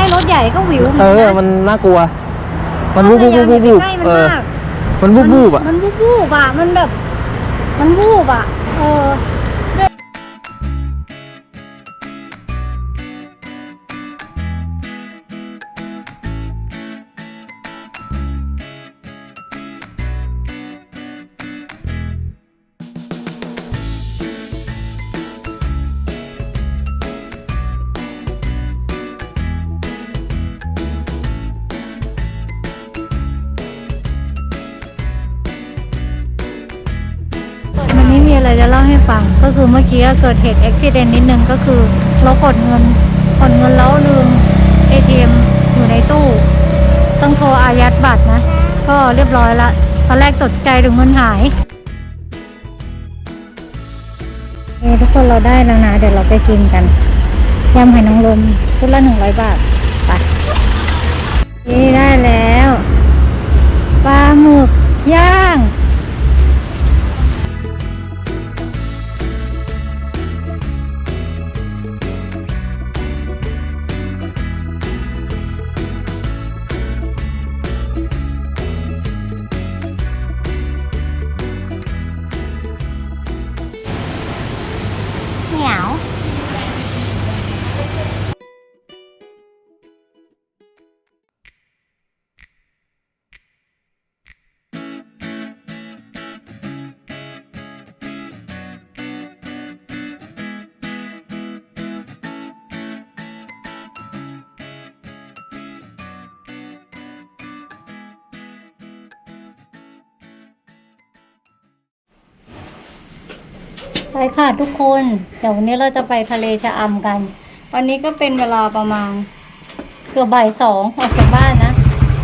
ล้รถใหญ่ก็วิวหมืเออนอกันมันน่ากลัว มันวูบวูบวูบวูบวูบใกล้มันเออมากมันวูบวูบอะมันวูบวูบอะมันแบบ มันวูบอะเออาให้ฟังก็คือเมื่อกี้เกิดเหตุอุบิเหตุนิดนึงก็คือเรากดเงินกดเงินแล้วลืม ATM อยู่ในตู้ ต้องโทรอายัดบัตรนะ ก็เรียบร้อยละตอนแรกตกใจถึงเงินหายเอทุกคนเราได้แล้วนะเดี๋ยวเราไปกินกันยำไหอยนางรมชุดละหนึ่งร้อยบาทไปนี่ได้แล้วปลาหมึกย่าง ไปค่ะทุกคน เดี๋ยววันนี้เราจะไปทะเลชะอำกัน ตอนนี้ก็เป็นเวลาประมาณเกือบบ่ายสองออกจากบ้านนะ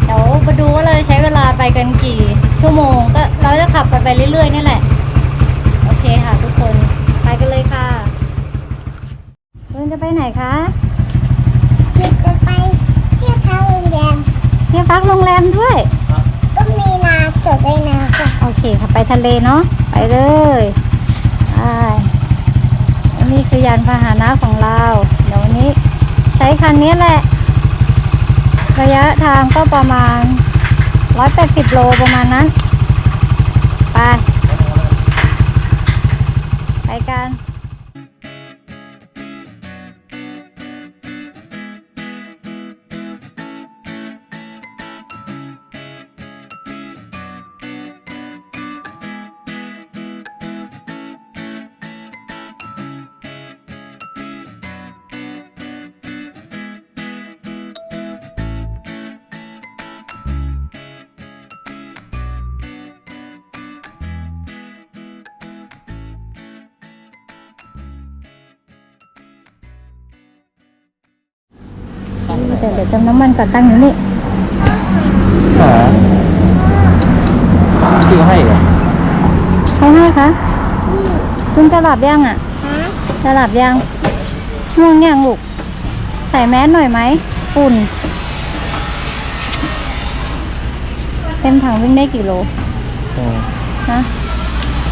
เดี๋ยวมาดูว่าเราจะใช้เวลาไปกันกี่ชั่วโมง ก็เราจะขับกันไปเรื่อยๆนี่แหละ โอเคค่ะทุกคน ไปกันเลยค่ะคุณจะไปไหนคะจะไปเที่ยวทางโรงแรมเที่ยวพักโรงแรมด้วย ก็มีนาจดด้วยนะค่ะ โอเคค่ะไปทะเลเนาะ ไปเลย ใช่อันนี้คือยานพาหนะของเรา เดี๋ยววันนี้ใช้คันนี้แหละ ระยะทางก็ประมาณ 180 โลประมาณนั้น ไป ไปกัน เดี๋ยวเดี๋ยวเติมน้ำมันก่อนตั้งอยู่นี่อ๋อพี่เขาให้เหรอใครให้คะคุณจะหลับยังอะฮะจะหลับยังง่วงยังลูกใส่แมสหน่อยไหมฝุ่น เต็มถังวิ่งได้กี่โลอืมนะ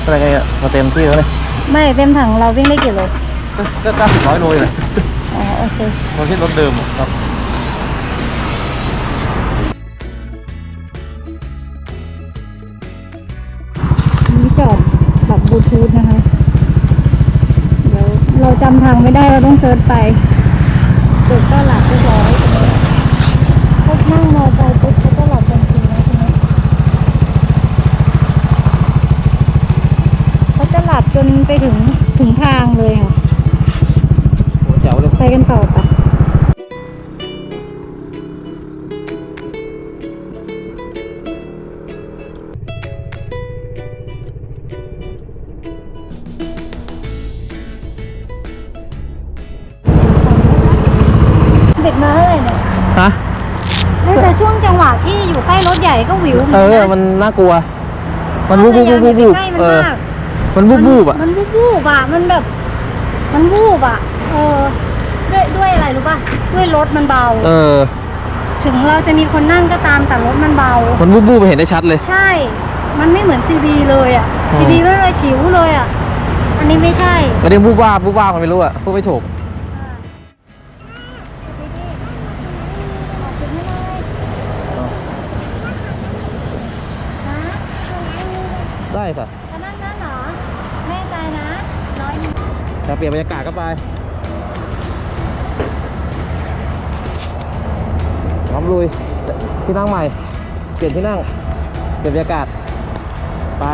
อะไรกันอะมาเต็มที่แล้วเนี่ยไม่เต็มถังเราวิ่งได้กี่โลก็ก็เก้าสิบร้อยโลเลยอ๋อโอ เคเราที่รถเดิมครับนี่จอดแบบบลูทูธนะคะ เดี๋ยวเราจำทางไม่ได้เราต้องเซิร์ชไปเด็กก็หลับเรียบร้อยพบนั่งมอไซค์ปุ๊บเขาก็หลับทันทีนะทีนี้เขาจะหลับจนไปถึงถึงทางเลยค่ะ โหแจ๋วเลย ไป กันต่อปะเด็กมาเท่าไหร่เนี่ยฮะไม่แต่ช่วงจังหวะที่อยู่ใกล้รถใหญ่ก็วิวหมืเออนอกันมันน่ากลัว มันวูบวูบวูบวูบวูบใกล้มันเออมากมันวูบวูบอะ มันวูบวูบอะ มันแบบ มันวูบอะ เออ ด้วยอะไรรู้ป่ะด้วยรถมันเบา เออ ถึงเราจะมีคนนั่งก็ตามแต่รถมันเบา มันบูบบูบไปเห็นได้ชัดเลย ใช่ มันไม่เหมือนซีบีเลยอะซีบีไม่เลยฉิวเลยอะ อันนี้ไม่ใช่ไม่ได้บูบ้าบบูบ้ามันไม่รู้อะพูดไม่ถูก ได้ค่ะจะนั่งนั่นเหรอแม่ใจนะร้อยหนึ่ง จะเปลี่ยนบรรยากาศก็ไป ลุยที่นั่งใหม่ เปลี่ยนที่นั่งเปลี่ยนบรรยากาศไป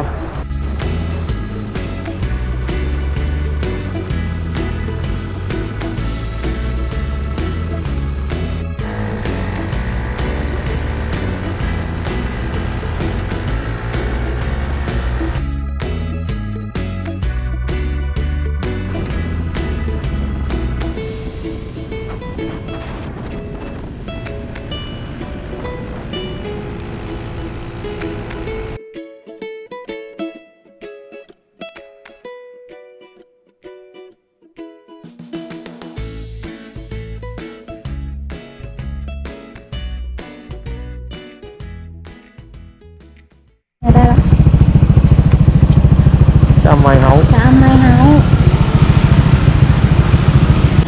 ไว้เขาตามไม้เฮา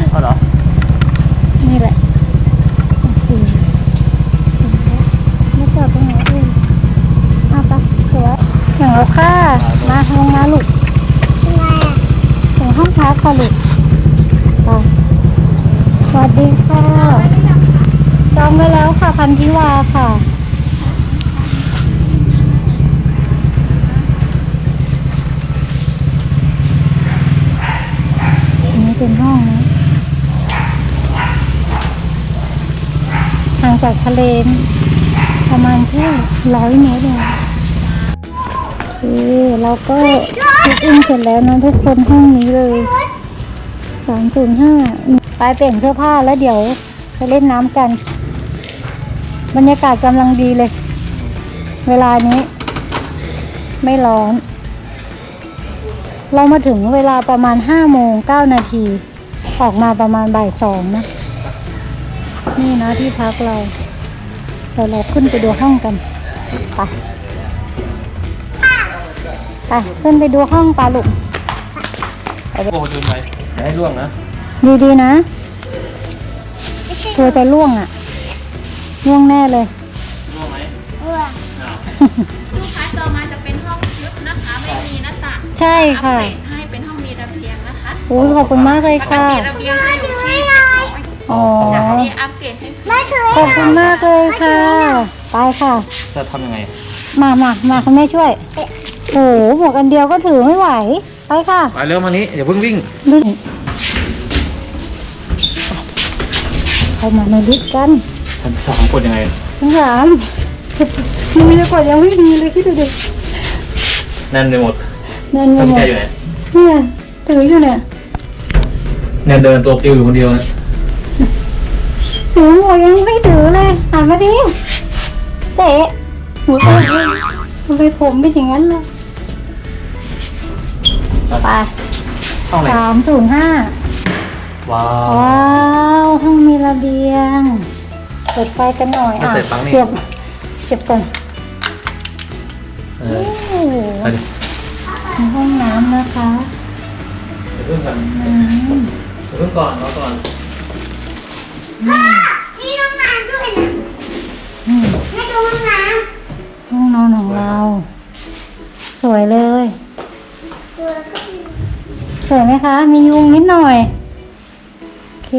เอาเหรอนี่แหละโอเคไม่จอดตรงไหนเอ่ยเอาไปสวยถึงแล้วค่ะ มาลงมาลูกยังไงอะถึงห้องพักค่ะลูกไปสวัสดีค่ะจองไว้แล้วค่ะพันธิวาค่ะ จากทะเลประมาณแค่ร้อยเมตรเองโอเคเราก็เช็คอินเสร็จแล้วนะทุกคนห้องนี้เลยสามศูนย์ห้าไปเปลี่ยนเสื้อผ้าแล้วเดี๋ยวไปเล่นน้ำกัน บรรยากาศกำลังดีเลย เวลานี้ ไม่ร้อน เรามาถึงเวลาประมาณห้าโมงเก้านาที ออกมาประมาณบ่ายสองนะ นี่นะที่พักเราเดี๋ยวเราขึ้นไปดูห้องกันไปไปขึ้นไปดูห้องปลาลูกโอ้จุนไปอย่าให้ล่วงนะดีๆนะไม่ใช่เธอจะล่วงอะล่วงแน่เลยล่วงไหมเออลูกค้าจองมาจะเป็นห้องทึบนะคะ ไม่มีหน้าต่างใช่ค่ะอัปเดตให้เป็นห้องมีระเบียงนะคะโอ้ยขอบคุณมากเลยปกค่ะติระเบียงจะอยู่ที่ อ๋อจากนี้อัปเดตให้ฟรีไม่ถือขอบคุณมากเลยค่ะ ไปค่ะ จะทำยังไง มามามาคุณแม่ช่วย โอ้โหหมวกอันเดียวก็ถือไม่ไหว ไปค่ะไปเร็วมานี้อย่าเพิ่งวิ่งลิงเข้ามาในลิฟต์กันชั้นสองกดยังไงทั้งสามมือจะกดยังไม่มีเลยคิดดูดิแน่นไปหมดเงินไปหมดอยู่ไหนเนี่ยถืออยู่เนี่ยเนี่ยเดินตัวปิวอยู่คนเดียวนะ ถือหมวกยังไม่ถือเลยหันมาดิเตะหัวเตะทำไมผมเป็นอย่างนั้นล่ะไปห้องไหนสามศูนย์ห้าว้าว ว้าวห้องมีระเบียง เปิดไฟกันหน่อยเอาใส่ปลั๊กนี่เก็บเก็บก่อนเอโอ้อโหไปดิมีห้องน้ำนะคะเดี๋ยวเพิ่งก่อนอืมเดี๋ยวเพิ่งก่อนรอก่อน นี่ห้องน้ำด้วยนะ อืมให้ดูห้องน้ห้องนอนของเรา สวยเลยำดูแล้วก็มีสวยไหมคะ มียุงนิดหน่อย โอเค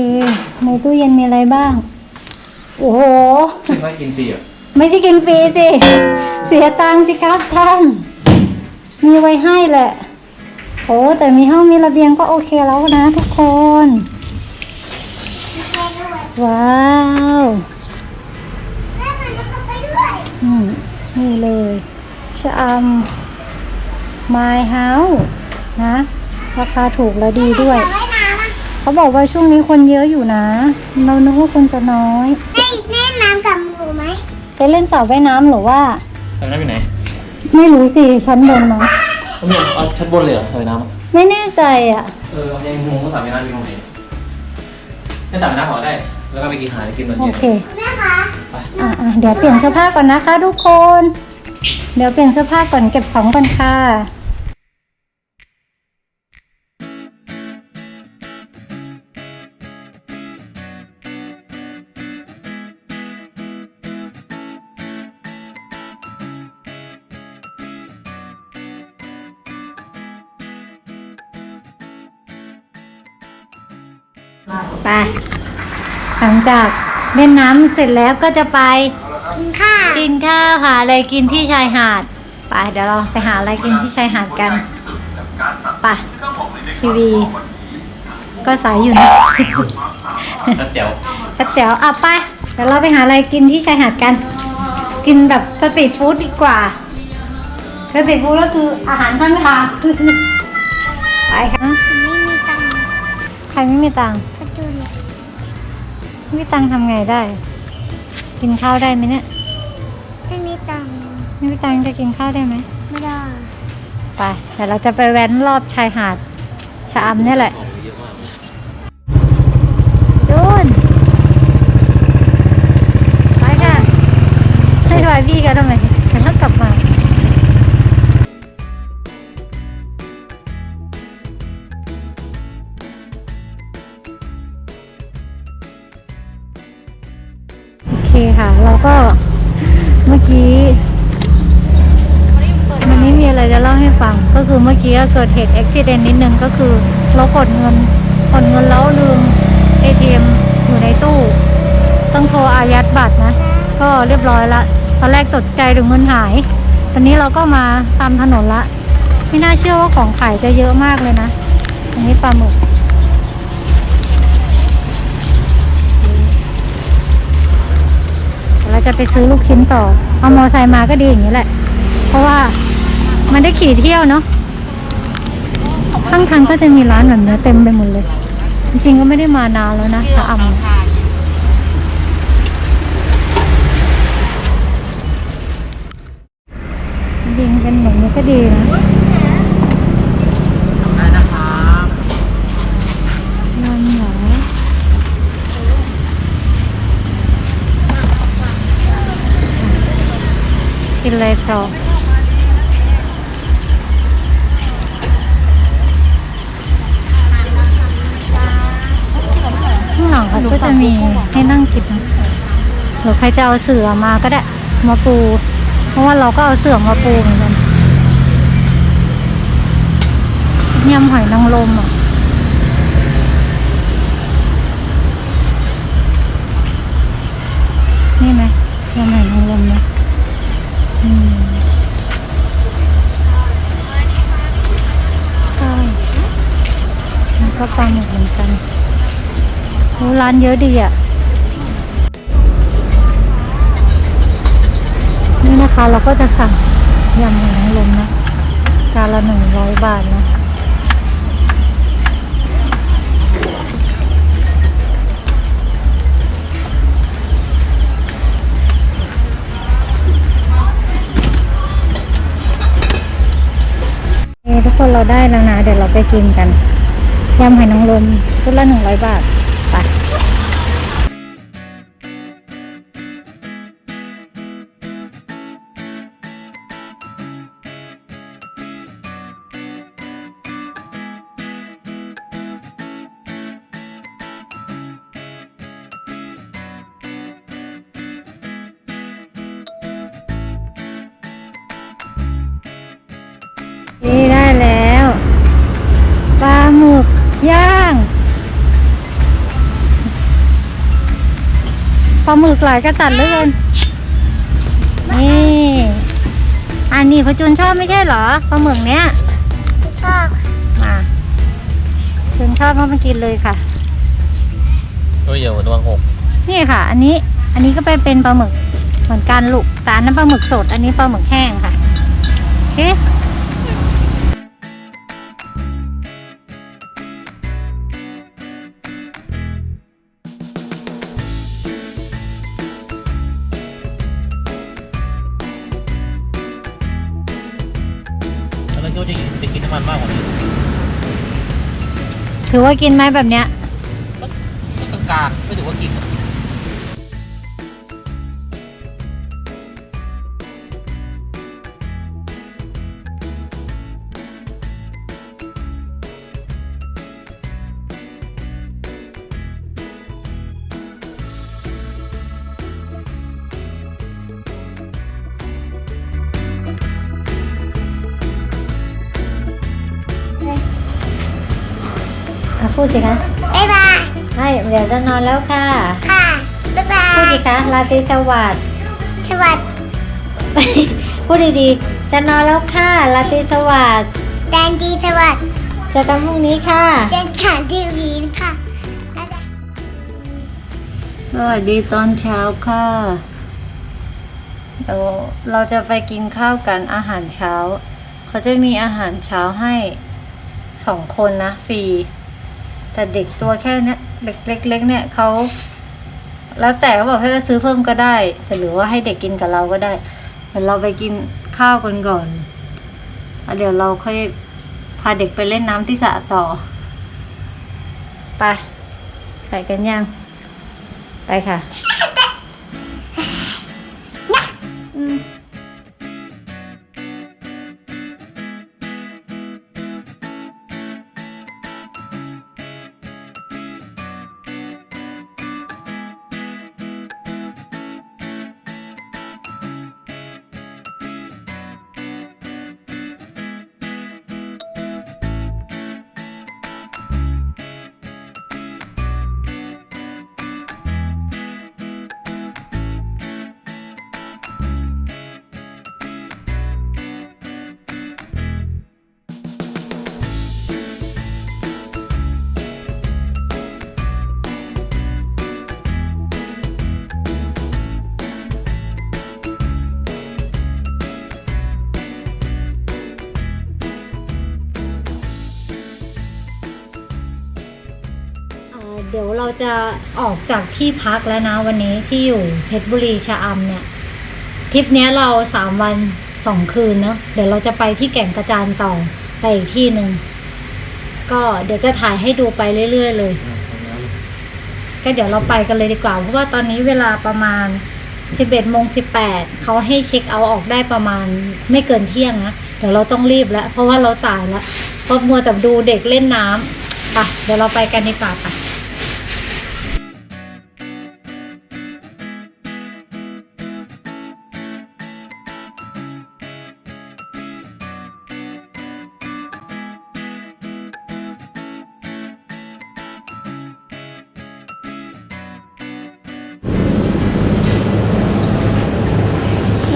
ในตู้เย็นมีอะไรบ้าง โอ้โหซึ่งว่ากินฟรีเหรอไม่ได้กินฟรีสิ เสียตังค์สิครับท่าน มีไว้ให้แหละ โอ้แต่มีห้องมีระเบียงก็โอเคแล้วนะทุกคน มีใครด้วยว้าว นี่นี่เลยชะอำ My House นะ ราคาถูกและดีด้วยสระว่ายน้ำอะเขาบอกว่าช่วงนี้คนเยอะอยู่นะ เรานึกว่าคนจะน้อยได้เล่นน้ำกับหนูไหมไปเล่นสระว่ายน้ำหรือว่าทำน้ำอยู่ไหน ไม่รู้สิชั้นบนมั้งเอาเนี่ยเอาชั้นบนเลยเหรอทำน้ำไม่แน่ใจอะ เออยังงงว่าสระว่ายน้ำอยู่ตรงไหนถ้าสระว่ายน้ำขอได้ แล้วก็ไปกินอาหารกินตอนโอเย็น เคแม่คะไปอะอะเดี๋ยวเปลี่ยนเสื้อผ้าก่อนนะคะทุกคน เดี๋ยวเปลี่ยนเสื้อผ้าก่อนเก็บของก่อนค่ะ จากเล่นน้ำเสร็จแล้วก็จะไปกินข้าวกินข้าวหาอะไรกินที่ชายหาดไปเดี๋ยวเราไปหาอะไรกินที่ชายหาดกันไปทีวี ก็สายอยู่นะชัดเจ๋วชัดแจ๋วอะไปเดี๋ยวเราไปหาอะไรกินที่ชายหาดกัน กินแบบสตรีทฟู้ดดีกว่าสตรีทฟู้ดก็คืออาหารข้างทางไปค่ะไม่มีตังค์ใครไม่มีตังค์กระจุน ไม่มีตังค์ทำไงได้ กินข้าวได้ไหมเนี่ย ไม่มีตังค์ไม่มีตังค์จะกินข้าวได้ไหม ไม่ได้ไปเดี๋ยวเราจะไปแว้นรอบชายหาดชะอำเนี่ยแหละจูนไปค่ะให้ทวายพี่กันทำไม ฟัง ก็คือเมื่อกี้เกิดเหตุอุบิเหตุนิดนึงก็คือเรากดเงินกดเงินแล้วลืม ATM อยู่ในตู้ ต้องโทรอายัดบัตรนะ ก็เรียบร้อยละ ตอนแรกตกใจถึงเงินหาย ตอนนี้เราก็มาตามถนนละ ไม่น่าเชื่อว่าของขายจะเยอะมากเลยนะ อันนี้ปลาหมึกเราจะไปซื้อลูกชิ้นต่อ เอามอไซค์มาก็ดีอย่างนี้แหละ เพราะว่า มันได้ขี่เที่ยวเนาะข้างทางก็จะมีร้านแบบเนี้เต็มไปหมดเลย จริงๆก็ไม่ได้มานานแล้วนะชะอำจริงๆเป็นแบบนี้ก็ดีนะได้นะครับยำเหรอกินอะไรต่อ หลังเขาก็จะมีให้นั่งกินนะหรือใครจะเอาเสือมาก็ได้มาปู เพราะว่าเราก็เอาเสือมาปูเหมือนกันยำหอยนางรมอะนี่ไหมยำหอยนางรมไห ร้านเยอะดีอะ นี่นะคะเราก็จะสั่งยำหอยนางรมนะจานละหนึ่งร้อยบาทนะเอ้ทุกคนเราได้แล้วนะ เดี๋ยวเราไปกินกันยำหอยนางรมชุดละหนึ่งร้อยบาทาหมึกหลายกระจัดเหลยเกินนี่อันนี้พระจุนชอบไม่ใช่เหรอปลาหมึกเนี้ยชอบมาจุนชอบก็มากินเลยค่ะโอ้ยเดี๋ยวระวังหกนี่ค่ะ อันนี้อันนี้ก็ไปเป็นปลาหมึกเหมือนกันลูกแต่อันนั้นปลาหมึกสด อันนี้ปลาหมึกแห้งค่ะโอเค ว่ากินไหมแบบเนี้ยก็กลางๆไม่ถือว่ากิน สิคะบ๊ายบายบให้เดี๋ยวจะนอนแล้วค่ะ ค่ะบ๊ายบาพูดยดีคะราตรีสวัสดิ์สวัสดีพูดดีๆ จะนอนแล้วค่ะราตรีสวัสดิ์แดนดีสวัสดีเจอกันพรุ่งนี้ค่ะเจนขันทีวีค่ะสวัสดีตอนเช้าค่ะเดี๋ยวเราจะไปกินข้าวกันอาหารเช้า เขาจะมีอาหารเช้าให้สองคนนะฟรี แต่เด็กตัวแค่เนี้ยเด็กเล็ก ๆ เนี่ยเขาแล้วแต่เขาบอกให้ซื้อเพิ่มก็ได้แต่หรือว่าให้เด็กกินกับเราก็ได้เหมือนเราไปกินข้าวกันก่อนเดี๋ยวเราค่อยพาเด็กไปเล่นน้ำที่สระต่อ ไป ใส่กันยัง ไปค่ะ เราจะออกจากที่พักแล้วนะวันนี้ที่อยู่เพชรบุรีชะอำเนี่ยทริปนี้เราสามวันสองคืนเนาะเดี๋ยวเราจะไปที่แก่งกระจานต่อไปอีกที่หนึ่งก็เดี๋ยวจะถ่ายให้ดูไปเรื่อย ๆ เลย ก็เดี๋ยวเราไปกันเลยดีกว่าเพราะว่าตอนนี้เวลาประมาณ11โมง18เขาให้เช็คเอาออกได้ประมาณไม่เกินเที่ยงนะเดี๋ยวเราต้องรีบแล้ว เพราะว่าเราสายแล้วเพราะมัวแต่ดูเด็กเล่นน้ำไปเดี๋ยวเราไปกันดีกว่าไป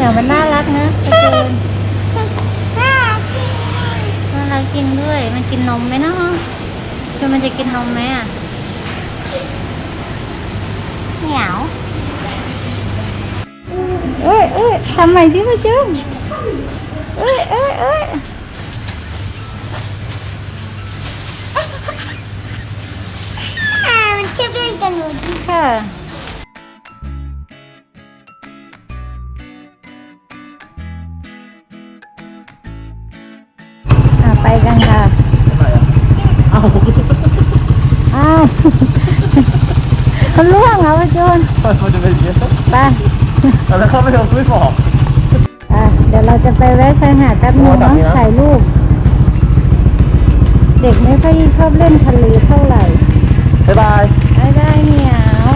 ี่ยมันน่ารักนะไปเจอน่ารักกินด้วย มันกินนมไหมเนาะคือมันจะกินนมไหมอะเหนียวเอ้ยเอ้ยทำใหม่สิมาจุ้มเอ้ยเอ้ยเอ้ยอ่ามันจะเป็นกันหนูดิค่ะ เขาล่วงเหรอประจุนมันจะเป็นอย่างนี้ไปแล้วเขาไม่ยอมไม่บอกอะเดี๋ยวเราจะไปแวะชายหาดแป๊บนึงอ๋อแบบเนาะนี้นะถ่ายรูป เด็กไม่ค่อยชอบเล่นทะเลเท่าไหร่บ๊ายบายไม่ได้เหนียว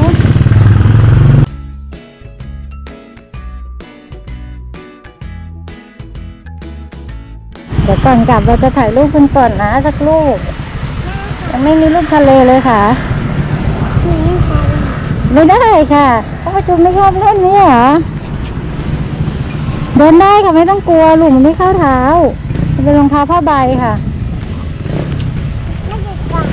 เดี๋ยวก่อนกลับเราจะถ่ายรูปกันก่อนนะสักรูปยังไม่มีรูปทะเลเลยค่ะ ไม่ได้ค่ะเพราะประจุมไม่ชอบเล่นนี่เหรอเดินได้ค่ะไม่ต้องกลัวหลุมไม่เข้าเท้าเป็นรองเท้าผ้าใบค่ะไม่ได้ก่อน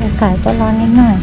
อากาศก็ร้อนนิดหน่อย